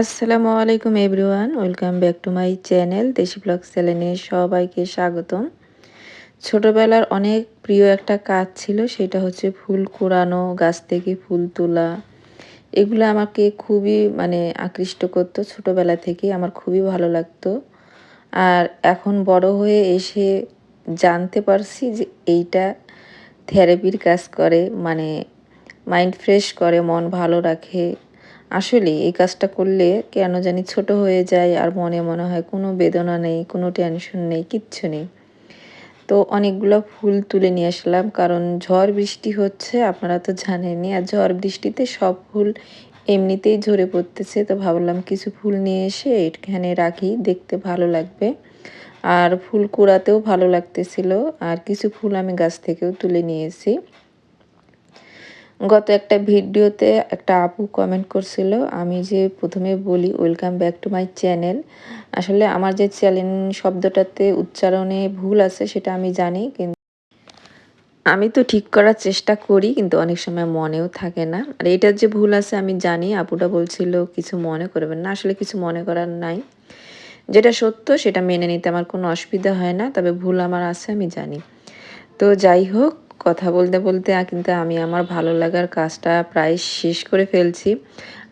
আসসালামু আলাইকুম everyone, welcome back to my channel দেশি ব্লগ চ্যানেলে সবাইকে স্বাগতম। ছোটবেলার অনেক প্রিয় একটা কাজ ছিল, সেটা হচ্ছে ফুল কুড়ানো, গাছ থেকে ফুল তোলা। এগুলো আমাকে খুবই মানে আকৃষ্ট করতো। ছোটবেলা থেকে আমার খুবই ভালো লাগতো। আর এখন বড় হয়ে এসে জানতে পারছি যে এইটা থেরাপির কাজ করে মানে মাইন্ড ফ্রেশ করে, মন ভালো রাখে। আসলে এই কাজটা করলে কেন জানি ছোট হয়ে যায় আর মনে মনে হয় কোনো বেদনা নেই, কোনো টেনশন নেই, কিচ্ছু নেই। তো অনেকগুলো ফুল তুলে নিয়ে আসলাম, কারণ ঝড় বৃষ্টি হচ্ছে, আপনারা তো জানেনই, আর ঝড় বৃষ্টিতে সব ফুল এমনিতেই ঝরে পড়তেছে। তো ভাবলাম কিছু ফুল নিয়ে এসে এখানে রাখি, দেখতে ভালো লাগবে। আর ফুল কুড়াতেও ভালো লাগতেছিল, আর কিছু ফুল আমি গাছ থেকেও তুলে নিয়েছি গত একটা ভিডিওতে একটা আপু কমেন্ট করছিল, আমি যে প্রথমে বলি welcome back to my channel আসলে আমার যে চ্যানেল শব্দটাতে উচ্চারণে ভুল আছে সেটা আমি জানি কিন্তু আমি তো ঠিক করার চেষ্টা করি, কিন্তু অনেক সময় মনেও থাকে না। আর এটার যে ভুল আছে আমি জানি, আপুটা বলছিল কিছু মনে করবেন না, আসলে কিছু মনে করার নাই। যেটা সত্য, সেটা মেনে নিতে আমার কোনো অসুবিধা হয় না, তবে ভুল আমার আছে, আমি জানি। তো যাই হোক কথা বলতে বলতে কিন্তু আমি আমার ভালো লাগার কাজটা প্রায় শেষ করে ফেলছি।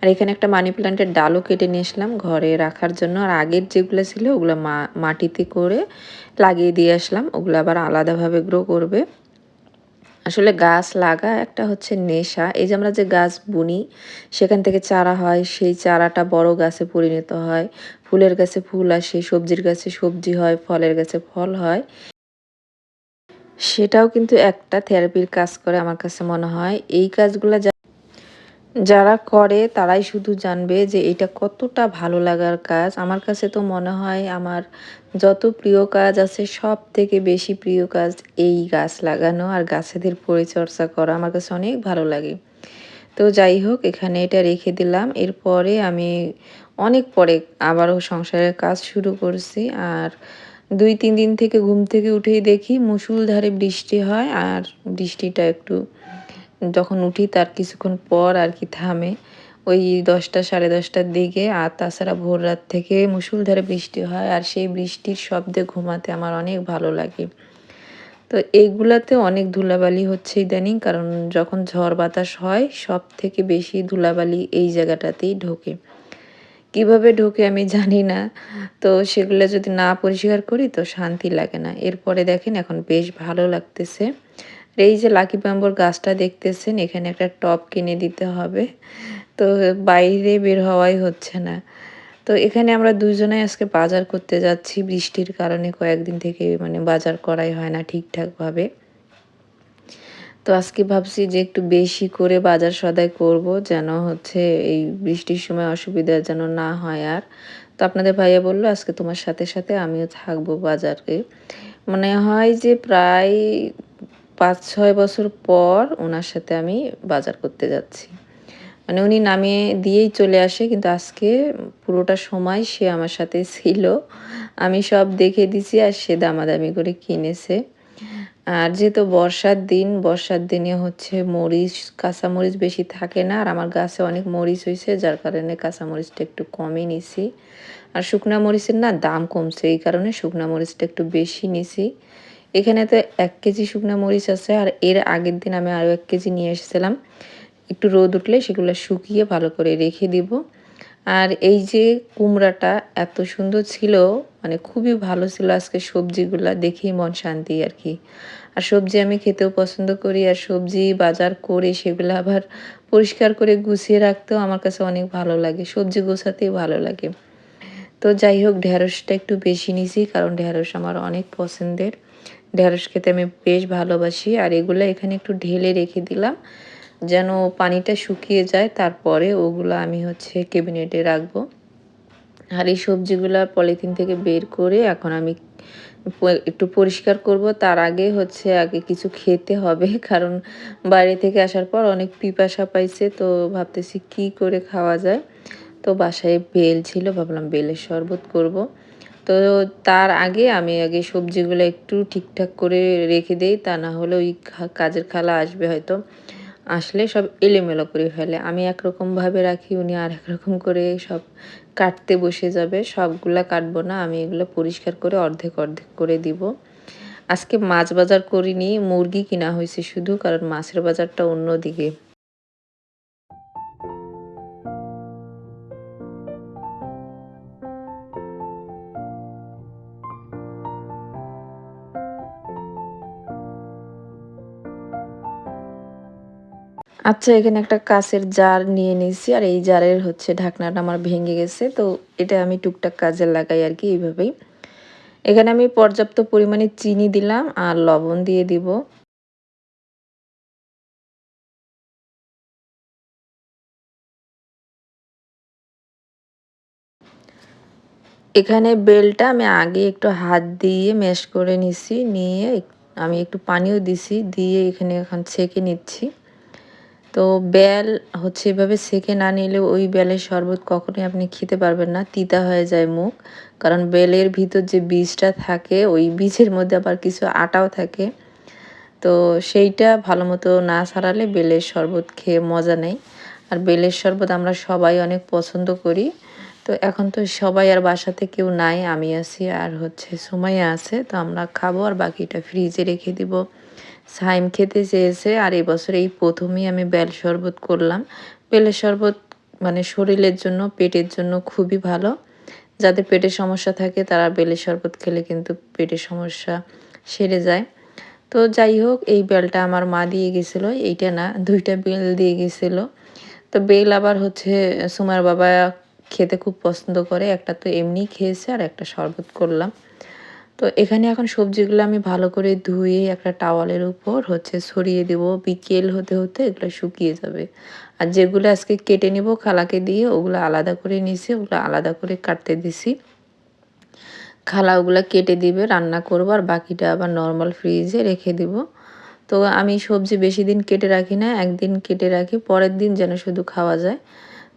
আর এখানে একটা মানি প্ল্যান্টের ডালও কেটে নিয়ে আসলাম ঘরে রাখার জন্য। আর আগের যেগুলো ছিল ওগুলো মাটিতে করে লাগিয়ে দিয়ে আসলাম। ওগুলো আবার আলাদাভাবে গ্রো করবে। আসলে গাছ লাগা একটা হচ্ছে নেশা। এই যে আমরা যে গাছ বুনি, সেখান থেকে চারা হয়, সেই চারাটা বড় গাছে পরিণত হয়। ফুলের গাছে ফুল আসে, সবজির গাছে সবজি হয়, ফলের গাছে ফল হয়। সেটাও কিন্তু একটা থেরাপির কাজ করে আমার কাছে মনে হয়। এই কাজগুলো যারা করে, তারাই শুধু জানবে যে এটা কতটা ভালো লাগার কাজ। আমার কাছে তো মনে হয় আমার যত প্রিয় কাজ আছে সব থেকে বেশি প্রিয় কাজ এই গাছ লাগানো আর গাছেদের পরিচর্যা করা আমার কাছে অনেক ভালো লাগে। তো যাই হোক, এখানে এটা রেখে দিলাম। এরপরে আমি অনেক পরে আবারও সংসারের কাজ শুরু করছি। আর দুই, তিন দিন থেকে ঘুম থেকে উঠেই দেখি মুসুলধারে বৃষ্টি হয় আর বৃষ্টিটা একটু যখন উঠি তার কিছুক্ষণ পর আর কি থামে। ওই দশটা, সাড়ে দশটার দিকে আর তাছাড়া ভোর রাত থেকে মুসুলধারে বৃষ্টি হয় আর সেই বৃষ্টির শব্দে ঘুমাতে আমার অনেক ভালো লাগে। তো এইগুলাতে অনেক ধুলাবালি হচ্ছে ইদানিং কারণ যখন ঝড় বাতাস হয় সব থেকে বেশি ধুলাবালি এই জায়গাটাতেই ঢোকে। কীভাবে ঢোকে আমি জানি না। তো সেগুলো যদি না পরিষ্কার করি তো শান্তি লাগে না। এরপরে দেখেন এখন বেশ ভালো লাগতেছে। এই যে লাকি ব্যাম্বোর গাছটা দেখতেছেন, এখানে একটা টপ কিনে দিতে হবে। তো বাইরে বের হওয়াই হচ্ছে না। তো এখানে আমরা দুজনে আজকে বাজার করতে যাচ্ছি। বৃষ্টির কারণে কয়েকদিন থেকে মানে বাজার করাই হয় না ঠিকঠাকভাবে। তো আজকে ভাবছি যে একটু বেশি করে বাজার সদাই করব যেন হচ্ছে এই বৃষ্টির সময় অসুবিধা যেন না হয় আর। তো আপনাদের ভাইয়া বলল, আজকে তোমার সাথে সাথে আমিও থাকব বাজারে। মনে হয় যে প্রায় পাঁচ, ছয় বছর পর ওনার সাথে আমি বাজার করতে যাচ্ছি। মানে উনি নামিয়ে দিয়েই চলে আসে, কিন্তু আজকে পুরোটা সময় সে আমার সাথে ছিল। আমি সব দেখে দিছি আর সে দামাদামি করে কিনেছে। আর যেহেতু বর্ষার দিন, বর্ষার দিনে হচ্ছে মরিচ কাঁচামরিচ বেশি থাকে না, আর আমার গাছে অনেক মরিচ হয়েছে, যার কারণে কাঁচামরিচটা একটু কমই নিছি। আর শুকনা মরিচের না দাম কমছে, এই কারণে শুকনা মরিচটা একটু বেশি নিছি। এখানে তো এক কেজি শুকনা মরিচ আছে, আর এর আগের দিন আমি আরও এক কেজি নিয়ে এসেছিলাম। একটু রোদ উঠলে সেগুলো শুকিয়ে ভালো করে রেখে দিব। আর এই যে কুমড়াটা এত সুন্দর ছিল মানে খুবই ভালো ছিল আজকে সবজিগুলা দেখেই মন শান্তি আর কি। আর সবজি আমি খেতেও পছন্দ করি, আর সবজি বাজার করে সেগুলো আবার পরিষ্কার করে গুছিয়ে রাখতেও আমার কাছে অনেক ভালো লাগে, সবজি গোছাতেই ভালো লাগে। তো যাই হোক ঢ্যাঁড়সটা একটু বেশি নিছি কারণ ঢ্যাঁড়স আমার অনেক পছন্দের। ঢ্যাঁড়স খেতে আমি বেশ ভালোবাসি আর এগুলো এখানে একটু ঢেলে রেখে দিলাম যেন পানিটা শুকিয়ে যায়, তারপরে ওগুলো আমি হচ্ছে ক্যাবিনেটে রাখব। আর এই সবজিগুলো পলিথিন থেকে বের করে এখন আমি একটু পরিষ্কার করব। তার আগে হচ্ছে আগে কিছু খেতে হবে, কারণ বাইরে থেকে আসার পর অনেক পিপাসা পাইছে, তো ভাবতেছি কি করে খাওয়া যায়। তো বাসায় বেল ছিল, ভাবলাম বেলের শরবত করব। তো তার আগে আমি আগে সবজিগুলো একটু ঠিকঠাক করে রেখে দেই, তা না হলে ওই কাজের খালা আসবে হয়তো। আসলে সব এলোমেলো করে ফেলে। আমি একরকমভাবে রাখি, উনি আর একরকম করে সব কাটতে বসে যাবে। সবগুলা কাটবো না, আমি এগুলো পরিষ্কার করে অর্ধেক অর্ধেক করে দিব। আজকে মাছ বাজার করিনি, মুরগি কিনা হয়েছে শুধু, কারণ মাছের বাজারটা অন্য আচ্ছা এখানে একটা কাঁচের জার নিয়ে নিয়েছি, আর এই জারের হচ্ছে ঢাকনাটা আমার ভেঙে গেছে, তো এটা আমি টুকটাক কাজে লাগাই আর কি এইভাবেই। এখানে আমি পর্যাপ্ত পরিমাণে চিনি দিলাম আর লবণ দিয়ে দিব। এখানে বেলটা আমি আগে একটু হাত দিয়ে ম্যাশ করে নিছি, নিয়ে আমি একটু পানিও দিছি, দিয়ে এখানে এখন ছেঁকে নিচ্ছি। তো বেল হচ্ছে এভাবে সেকে না নিলে ওই বেলের শরবত কখনোই আপনি খেতে পারবেন না, তিতা হয়ে যায় মুখ। কারণ বেলের ভিতর যে বীজটা থাকে, ওই বীজের মধ্যে আবার কিছু আটাও থাকে। তো সেইটা ভালো মতো না ছাড়ালে বেলের শরবত খেয়ে মজা নেই। আর বেলের শরবত আমরা সবাই অনেক পছন্দ করি। তো এখন তো সবাই আর বাসাতে কেউ নাই, আমি আছি আর হচ্ছে সুমাইয়া আছে। তো আমরা খাব আর বাকিটা ফ্রিজে রেখে দিব। সাইম খেতে চেয়েছে আর এই বছর এই প্রথমেই আমি বেল শরবত করলাম। বেলের শরবত মানে শরীরের জন্য, পেটের জন্য খুবই ভালো। যাদের পেটের সমস্যা থাকে, তারা বেলের শরবত খেলে কিন্তু পেটের সমস্যা সেরে যায়। তো যাই হোক, এই বেলটা আমার মা দিয়ে গেছিল। এইটা না, দুইটা বেল দিয়ে গেছিল। তো বেল আবার হচ্ছে সুমার বাবা খেতে খুব পছন্দ করে। একটা তো এমনি খেয়েছে আর একটা শরবত করলাম। তো এখানে এখন সবজিগুলো আমি ভালো করে ধুয়ে একটা টাওয়ালের উপর হচ্ছে ছড়িয়ে দেব। বিকেল হতে হতে এগুলো শুকিয়ে যাবে। আর যেগুলো আজকে কেটে নিব খালাকে দিয়ে, ওগুলো আলাদা করে নিছি ওগুলো আলাদা করে কাটতে দিছি। খালা ওগুলো কেটে দিবে, রান্না করব, আর বাকিটা আবার নর্মাল ফ্রিজে রেখে দিব। তো আমি সবজি বেশি দিন কেটে রাখি না, একদিন কেটে রাখি, পরের দিন যেন শুধু খাওয়া যায়।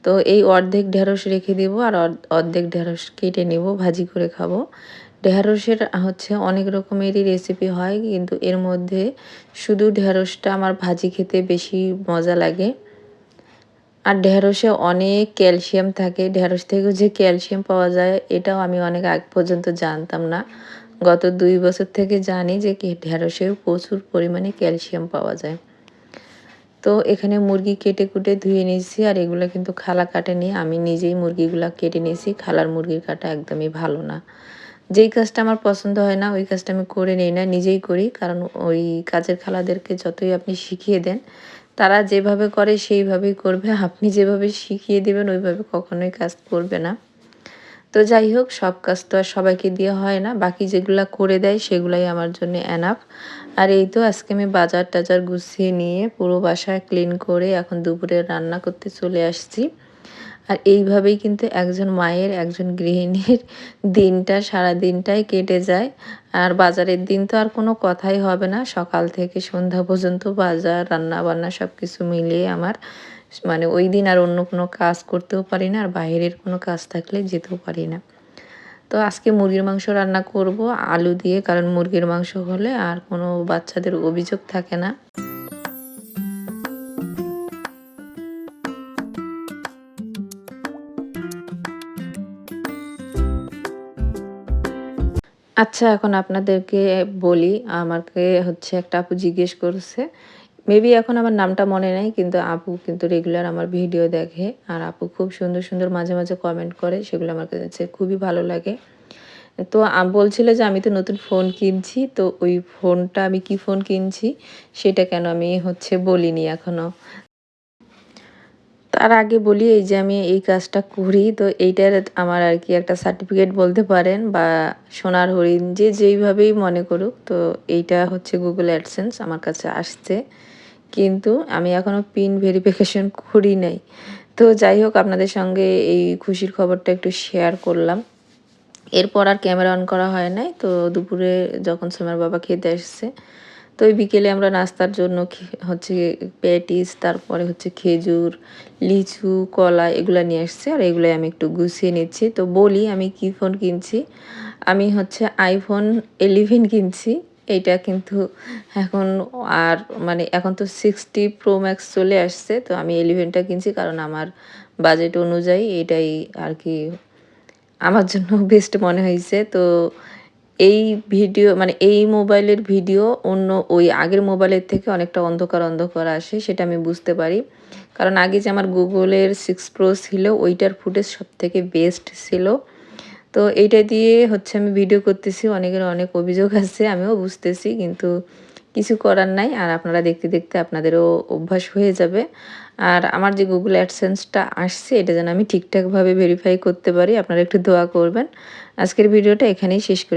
তো এই অর্ধেক ঢেঁড়স রেখে দিব, আর অর্ধেক ঢেঁড়স কেটে নেব, ভাজি করে খাব। ঢেঁড়সের হচ্ছে অনেক রকমেরই রেসিপি হয়, কিন্তু এর মধ্যে শুধু ঢেঁড়সটা আমার ভাজি খেতে বেশি মজা লাগে। আর ঢেঁড়সে অনেক ক্যালসিয়াম থাকে, ঢেঁড়স থেকেও যে ক্যালসিয়াম পাওয়া যায়, এটাও আমি অনেক আগ পর্যন্ত জানতাম না। গত দুই বছর থেকে জানি যে ঢেঁড়সেও প্রচুর পরিমাণে ক্যালসিয়াম পাওয়া যায়। তো এখানে মুরগি কেটে কুটে ধুয়ে নিয়েছি, আর এগুলো কিন্তু খালা কাটেনি, আমি নিজেই মুরগিগুলো কেটে নিয়েছি, খালার মুরগির কাটা একদমই ভালো না। যেই কাজটা আমার পছন্দ হয় না, ওই কাজটা আমি করে নিই না, নিজেই করি। কারণ ওই কাজের খালাদেরকে যতই আপনি শিখিয়ে দেন, তারা যেভাবে করে সেইভাবেই করবে। আপনি যেভাবে শিখিয়ে দেবেন, ওইভাবে কখনোই কাজ করবে না। তো যাই হোক, সব কাজ তো আর সবাইকে দিয়ে হয় না। বাকি যেগুলো করে দেয়, সেগুলাই আমার জন্য অ্যানাফ আর এই তো আজকে আমি বাজার টাজার গুছিয়ে নিয়ে পুরো বাসায় ক্লিন করে এখন দুপুরে রান্না করতে চলে আসছি। আর এইভাবেই কিন্তু একজন মায়ের, একজন গৃহিণীর দিনটা সারা দিনটাই কেটে যায়। আর বাজারের দিন তো আর কোনো কথাই হবে না। সকাল থেকে সন্ধ্যা পর্যন্ত বাজার রান্না বান্না সব কিছু মিলিয়ে আমার মানে ওই দিন আর অন্য কোনো কাজ করতেও পারি না আর বাইরের কোনো কাজ থাকলে যেতেও পারি না। তো আজকে মুরগির মাংস রান্না করব, আলু দিয়ে, কারণ মুরগির মাংস হলে আর কোনো বাচ্চাদের অভিযোগ থাকে না। আচ্ছা এখন আপনাদেরকে বলি, আমাকে হচ্ছে একটা আপু জিজ্ঞেস করছে। মেবি এখন আমার নামটা মনে নেই, কিন্তু আপু কিন্তু রেগুলার আমার ভিডিও দেখে। আর আপু খুব সুন্দর সুন্দর মাঝে মাঝে কমেন্ট করে, সেগুলো আমার কাছে খুবই ভালো লাগে। তো বলছিল যে আমি তো নতুন ফোন কিনছি, তো ওই ফোনটা আমি কি ফোন কিনছি, সেটা কেন আমি হচ্ছে বলিনি এখনও তার আগে বলি, এই যে আমি এই কাজটা করি, তো এইটার আমার আর কি একটা সার্টিফিকেট বলতে পারেন বা সোনার হরিণ, যে যেইভাবেই মনে করুক, তো এইটা হচ্ছে গুগল অ্যাডসেন্স আমার কাছে আসছে। কিন্তু আমি এখনও পিন ভেরিফিকেশন করি নাই। তো যাই হোক, আপনাদের সঙ্গে এই খুশির খবরটা একটু শেয়ার করলাম। এরপর আর ক্যামেরা অন করা হয় নাই, তো দুপুরে যখন সোমার বাবা খেতে আসছে তো ওই বিকেলে আমরা নাস্তার জন্য হচ্ছে প্যাটিস তারপরে হচ্ছে খেজুর, লিচু, কলা এগুলো নিয়ে আসছে। আর এগুলোই আমি একটু গুছিয়ে নিচ্ছি। তো বলি আমি কী ফোন কিনছি? আমি হচ্ছে আইফোন এলিভেন কিনছি। এইটা কিন্তু এখন আর মানে এখন তো সিক্সটি প্রো ম্যাক্স চলে আসছে। তো আমি এলিভেনটা কিনছি কারণ আমার বাজেট অনুযায়ী এটাই আর কি আমার জন্য বেস্ট মনে হয়েছে তো এই ভিডিও মানে এই মোবাইলের ভিডিও অন্য ওই আগের মোবাইলের থেকে অনেকটা অন্ধকার অন্ধকার আসে, সেটা আমি বুঝতে পারি। কারণ আগে যে আমার গুগলের সিক্স প্রো ছিল, ওইটার ফুটেজ সব থেকে বেস্ট ছিল। তো এইটা দিয়ে হচ্ছে আমি ভিডিও করতেছি, অনেকের অনেক অভিযোগ আছে, আমিও বুঝতেছি, কিন্তু কিছু করার নাই, আর আপনারা দেখতে দেখতে আপনাদেরও অভ্যাস হয়ে যাবে। আর আমার যে গুগল অ্যাডসেন্সটা আসছে, এটা যেন আমি ঠিকঠাকভাবে ভেরিফাই করতে পারি, আপনারা একটু দোয়া করবেন। আজকের ভিডিওটা এখানেই শেষ করি।